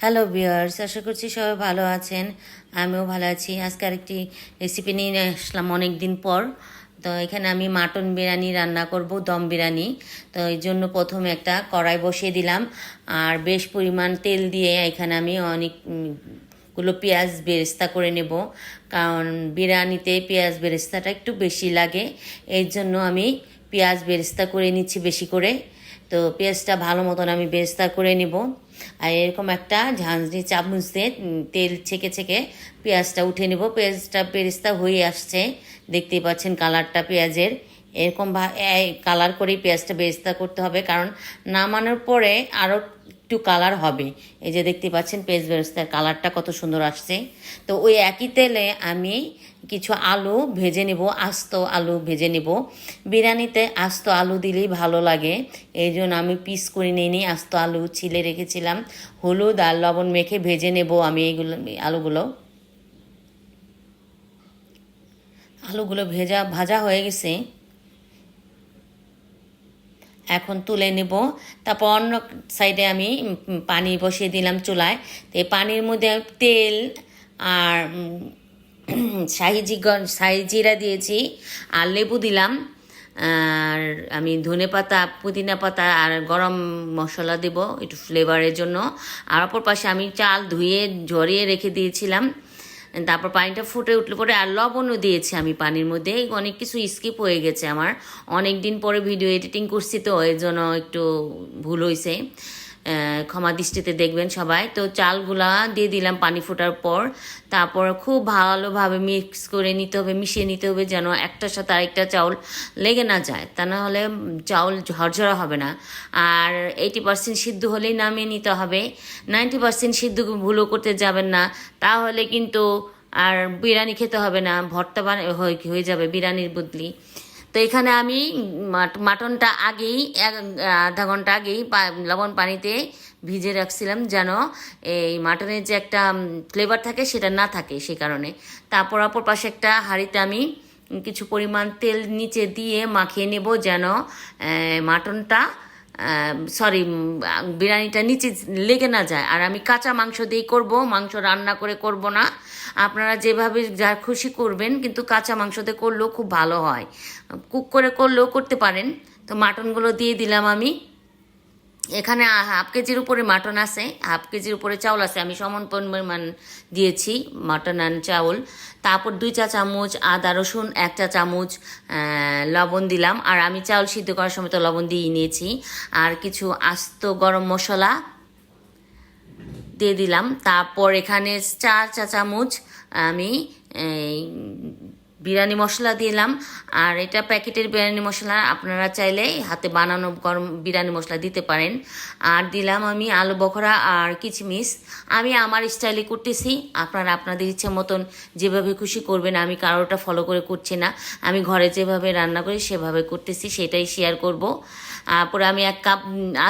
Hello বিয়ার্স আশা করছি সবাই ভালো আছেন। আমিও ভালো আছি। আজকে আরেকটি রেসিপি নিয়ে আসলাম অনেক দিন পর। তো এখানে আমি মাটন বিরিয়ানি রান্না করব দম বিরিয়ানি। তো এই জন্য প্রথমে একটা কড়াই বসিয়ে দিলাম। আর বেশ পরিমাণ তেল দিয়ে এখানে আমি অনেক উম, গুলো পেঁয়াজ বেরেস্তা করে নেব। কারণ বিরিয়ানিতে পেঁয়াজ বেরেস্তাটা একটু বেশি লাগে। এর জন্য আমি পেঁয়াজ বেরেস্তা করে নিচ্ছি বেশি করে। তো পেঁয়াজটা ভালো মতন আমি বেরেস্তা করে নেব। আর এরকম একটা ঝাঁঝরি চামচ দিয়ে তেল ছেঁকে ছেঁকে পেঁয়াজটা উঠে নেব। পেঁয়াজটা পেরিস্তা হয়ে আসছে। দেখতেই পাচ্ছেন কালারটা পেঁয়াজের। এরকম কালার করেই পেঁয়াজটা বেরেস্তা করতে হবে। কারণ নামানোর পরে আরও একটু কালার হবে। এই যে দেখতে পাচ্ছেন, পেঁয়াজ বেরেস্তার কালারটা কত সুন্দর আসছে। তো ওই একই তেলে আমি কিছু আলু ভেজে নেব, আস্ত আলু ভেজে নেব। বিরিয়ানিতে আস্ত আলু দিলেই ভালো লাগে। এই জন্য আমি পিস করে নিয়ে নিই আস্ত আলু ছিলে রেখেছিলাম। হলুদ আর লবণ মেখে ভেজে নেব আমি এইগুলো আলুগুলো। আলুগুলো ভেজা, ভাজা হয়ে গেছে। এখন তুলে নেব। তারপর অন্য সাইডে আমি পানি বসিয়ে দিলাম চুলায়। তো এই পানির মধ্যে তেল আর উম, শাহি জিগন শাহি জিরা দিয়েছি আর লেবু দিলাম। আর আমি ধনে পাতা পুদিনা পাতা আর গরম মশলা দেব একটু ফ্লেভারের জন্য। আর অপর পাশে আমি চাল ধুয়ে ঝরিয়ে রেখে দিয়েছিলাম। তারপর পানিটা ফুটে উঠলে পরে আর লবণও দিয়েছি আমি পানির মধ্যে। অনেক কিছু স্কিপ হয়ে গেছে আমার। অনেক দিন পরে ভিডিও এডিটিং করছি তো, এর জন্য একটু ভুল হয়েছে ক্ষমা দৃষ্টিতে দেখবেন সবাই। তো চালগুলা দিয়ে দিলাম পানি ফোটার পর। তারপর খুব ভালোভাবে মিক্স করে নিতে হবে, মিশিয়ে নিতে হবে যেন একটার সাথে আরেকটা চাউল লেগে না যায়। তা না হলে চাউল ঝরঝরা হবে না। আর এইটি পার্সেন্ট সিদ্ধ হলেই নামিয়ে নিতে হবে। নাইনটি পার্সেন্ট সিদ্ধ ভুলও করতে যাবেন না। তাহলে কিন্তু আর বিরিয়ানি খেতে হবে না। ভর্তা হয়ে যাবে বিরিয়ানির বদলি। তো এখানে আমি মাট- মাটনটা আগেই আধা ঘণ্টা আগেই লবণ পানিতে ভিজে রাখছিলাম যেন এই মাটনের যে একটা ফ্লেভার থাকে সেটা না থাকে সেই কারণে। তারপর অপর পাশে একটা হাঁড়িতে আমি কিছু পরিমাণ তেল নিচে দিয়ে মাখিয়ে নেব যেন মাটনটা সরি বিরিয়ানিটা নিচে লেগে না যায়। আর আমি কাঁচা মাংস দিয়েই করব, মাংস রান্না করে করব না। আপনারা যেভাবে যা খুশি করবেন, কিন্তু কাঁচা মাংসতে দিয়ে করলেও খুব ভালো হয়। কুক করে করলেও করতে পারেন। তো মাটনগুলো দিয়ে দিলাম আমি। এখানে হাফ কেজির উপরে মাটন আছে, হাফ কেজির উপরে চাউল আছে। আমি সমান পরিমাণ দিয়েছি মাটন আর চাউল। তারপর দুই চা চামচ আদা রসুন, এক চা চামচ লবণ দিলাম। আর আমি চাউল সিদ্ধ করার সময় তো লবণ দিয়ে নিয়েছি। আর কিছু আস্ত গরম মশলা দিয়ে দিলাম। তারপর এখানে চার চা চামচ আমি বিরিয়ানি মশলা দিলাম। আর এটা প্যাকেটের বিরিয়ানি মশলা, আপনারা চাইলে হাতে বানানো গরম বিরিয়ানি মশলা দিতে পারেন। আর দিলাম আমি আলু বখরা আর কিচমিচ। আমি আমার স্টাইলে করতেছি, আপনারা আপনাদের ইচ্ছে মতন যেভাবে খুশি করবেন, আমি কারোটা ফলো করে করছি না। আমি ঘরে যেভাবে রান্না করি, সেভাবে করতেছি, সেটাই শেয়ার করব। তারপরে আমি এক কাপ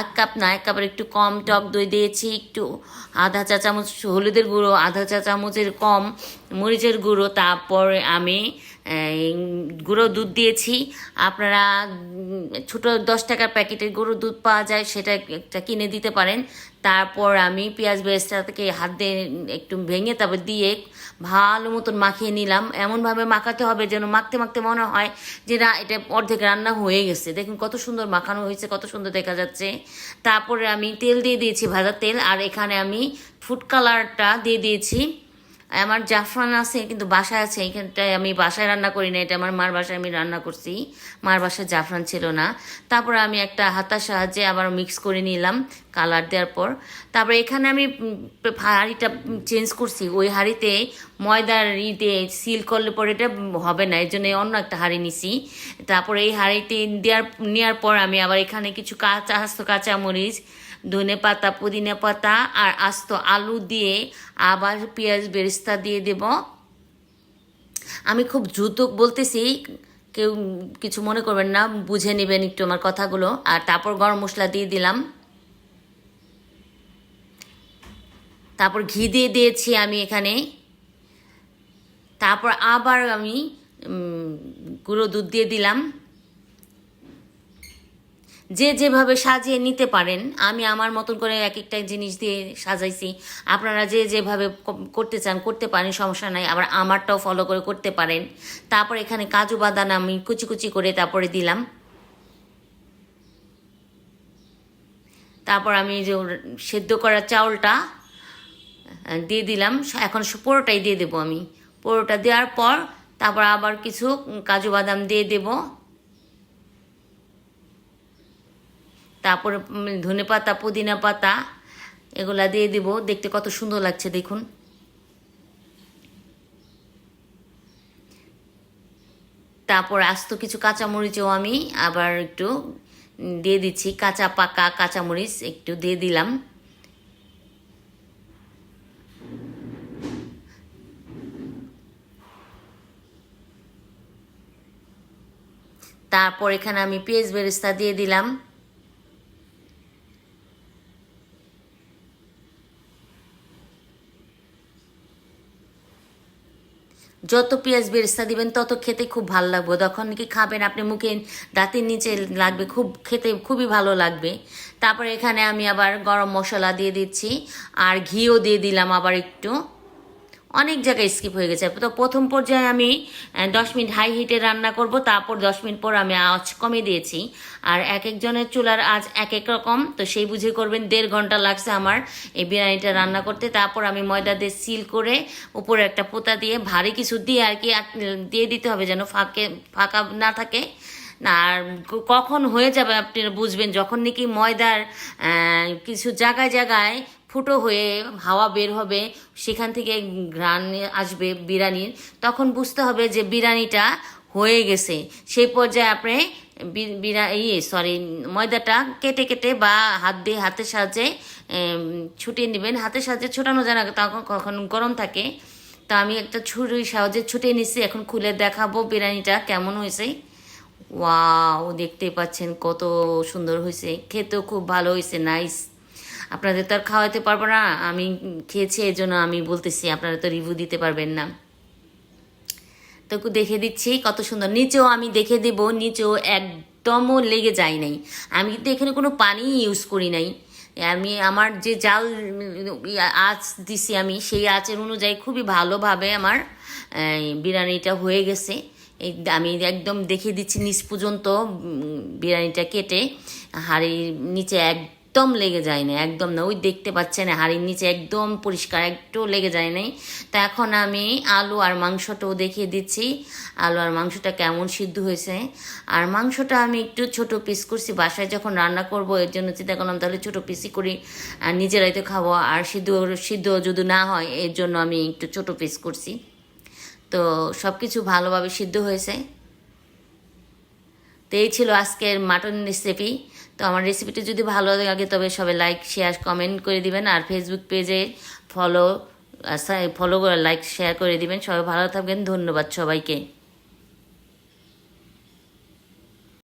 এক কাপ না, এক কাপের একটু কম টক দই দিয়েছি, একটু আধা চা চামচ হলুদের গুঁড়ো, আধা চা চামচের কম মরিচের গুঁড়ো। তারপরে আমি গুঁড়ো দুধ দিয়েছি। আপনারা ছোট দশ টাকার প্যাকেটের গুঁড়ো দুধ পাওয়া যায়, সেটা একটা কিনে দিতে পারেন। তারপর আমি পেঁয়াজ বেরেস্তাটাকে হাত দিয়ে একটু ভেঙে তারপর দিয়ে ভালো মতন মাখিয়ে নিলাম। এমনভাবে মাখাতে হবে যেন মাখতে মাখতে মনে হয় যে না, এটা অর্ধেক রান্না হয়ে গেছে। দেখুন কত সুন্দর মাখানো হয়েছে, কত সুন্দর দেখা যাচ্ছে। তারপরে আমি তেল দিয়ে দিয়েছি ভাজা তেল, আর এখানে আমি ফুড কালারটা দিয়ে দিয়েছি। আমার জাফরান আছে, কিন্তু বাসায় আছে, এইখানটায় আমি বাসায় রান্না করি না, এটা আমার মার বাসায় আমি রান্না করছি। মার বাসায় জাফরান ছিল না। তারপরে আমি একটা হাতার সাহায্যে আবার মিক্স করে নিলাম কালার দেওয়ার পর। তারপরে এখানে আমি হাঁড়িটা চেঞ্জ করছি। ওই হাঁড়িতে ময়দার ইতে সিল করলে পরে এটা হবে না, এর জন্য অন্য একটা হাঁড়ি নিছি। তারপরে এই হাঁড়িতে দেওয়ার, নেওয়ার পর আমি আবার এখানে কিছু কাঁচা আস্ত কাঁচামরিচ ধনে পাতা, পুদিনা পাতা আর আস্ত আলু দিয়ে আবার পেঁয়াজ বেরেস্তা দিয়ে দেব। আমি খুব দ্রুত বলতেছি, কেউ কিছু মনে করবেন না, বুঝে নেবেন একটু আমার কথাগুলো। আর তারপর গরম মশলা দিয়ে দিলাম। তারপর ঘি দিয়ে দিয়েছি আমি এখানে। তারপর আবার আমি গুঁড়ো দুধ দিয়ে দিলাম। যে যেভাবে সাজিয়ে নিতে পারেন, আমি আমার মতন করে এক একটা জিনিস দিয়ে সাজাইছি। আপনারা যে যেভাবে করতে চান, করতে পারেন, সমস্যা নাই। আবার আমারটাও ফলো করে করতে পারেন। তারপর এখানে কাজু বাদাম আমি কুচি কুচি করে তারপরে দিলাম। তারপর আমি যে সেদ্ধ করা চাউলটা দিয়ে দিলাম। এখন পুরোটাই দিয়ে দেবো আমি। পুরোটা দেওয়ার পর তারপর আবার কিছু কাজু বাদাম দিয়ে দেব। তারপরে ধনে পাতা, পুদিনা পাতা, এগুলা দিয়ে দেব। দেখতে কত সুন্দর লাগছে, দেখুন। তারপর আস্ত কিছু কাঁচামরিচও আমি আবার একটু দিয়ে দিচ্ছি। কাঁচা পাকা কাঁচামরিচ একটু দিয়ে দিলাম। তারপর এখানে আমি পেঁয়াজ বেরেস্তা দিয়ে দিলাম। যত পেঁয়াজ বেরেস্তা দিবেন, তত খেতে খুব ভালো লাগবে। তখন কি খাবেন আপনি মুখে দাঁতের নিচে লাগবে, খুব খেতে খুবই ভালো লাগবে। তারপর এখানে আমি আবার গরম মশলা দিয়ে দিচ্ছি, আর ঘিও দিয়ে দিলাম আবার একটু। অনেক জায়গায় স্কিপ হয়ে গেছে। তো প্রথম পর্যায়ে আমি দশ মিনিট হাই হিটে রান্না করব, তারপর দশ মিনিট পর আমি আঁচ কমিয়ে দিয়েছি। আর এক একজনের চুলার আজ এক এক রকম, তো সেই বুঝে করবেন দেড় ঘণ্টা লাগছে আমার এই বিরিয়ানিটা রান্না করতে। তারপর আমি ময়দা দিয়ে সিল করে উপরে একটা পোতা দিয়ে ভারী কিছু দিয়ে আর কি দিয়ে দিতে হবে যেন ফাঁকে, ফাঁকা না থাকে। আর কখন হয়ে যাবে আপনি বুঝবেন, যখন নাকি ময়দার কিছু জায়গায় জায়গায় ফুটো হয়ে হাওয়া বের হবে, সেখান থেকে ঘ্রাণ আসবে বিরিয়ানির তখন বুঝতে হবে যে বিরিয়ানিটা হয়ে গেছে। সেই পর্যায়ে আপনি বিরা ইয়ে সরি ময়দাটা কেটে কেটে বা হাত দিয়ে হাতের সাহায্যে ছুটিয়ে নেবেন। হাতের সাহায্যে ছোটানো যায় না, তখন কখন গরম থাকে। তা আমি একটা ছুরির সাহায্যে ছুটিয়ে নিচ্ছি এখন খুলে দেখাবো বিরিয়ানিটা কেমন হয়েছে। ওয়াও, দেখতে পাচ্ছেন কত সুন্দর হয়েছে। খেতেও খুব ভালো হয়েছে, নাইস। আপনাদের তো আর খাওয়াতে পারব না, আমি খেয়েছি, এই জন্য আমি বলতেছি, আপনারা তো রিভিউ দিতে পারবেন না। তো দেখে দিচ্ছি, কত সুন্দর। নিচেও আমি দেখে দেব, নিচেও একদমও লেগে যায় নাই। আমি কিন্তু এখানে কোনো পানি ইউজ করি নাই। আমি আমার যে জাল আঁচ দিছি আমি, সেই আঁচের অনুযায়ী খুবই ভালোভাবে আমার বিরিয়ানিটা হয়ে গেছে। এই আমি একদম দেখে দিচ্ছি নিচ পর্যন্ত বিরিয়ানিটা কেটে, হাড়ির নিচে একদম লেগে যায় না একদম না। ওই দেখতে পাচ্ছেন হাড়ির নিচে একদম পরিষ্কার, একটু লেগে যায় নাই। তা এখন আমি আলু আর মাংসটাও দেখিয়ে দিচ্ছি। আলু আর মাংসটা কেমন সিদ্ধ হয়েছে। আর মাংসটা আমি একটু ছোট পিস করছি, বাসায় যখন রান্না করব, এর জন্য চিন্তা করলাম তাহলে ছোট পিসই করি, আর নিজেরাই তো খাব। আর সিদ্ধ সিদ্ধ যদি না হয়, এর জন্য আমি একটু ছোট পিস করছি। তো সব কিছু ভালোভাবে সিদ্ধ হয়েছে। তো এই ছিল আজকের মাটন রেসিপি তো আমার রেসিপিটি যদি ভালো লাগে, তবে সবাই লাইক শেয়ার কমেন্ট করে দিবেন। আর ফেসবুক পেজে ফলো ফলো লাইক শেয়ার করে দিবেন। সবাই ভালো থাকবেন। ধন্যবাদ সবাইকে।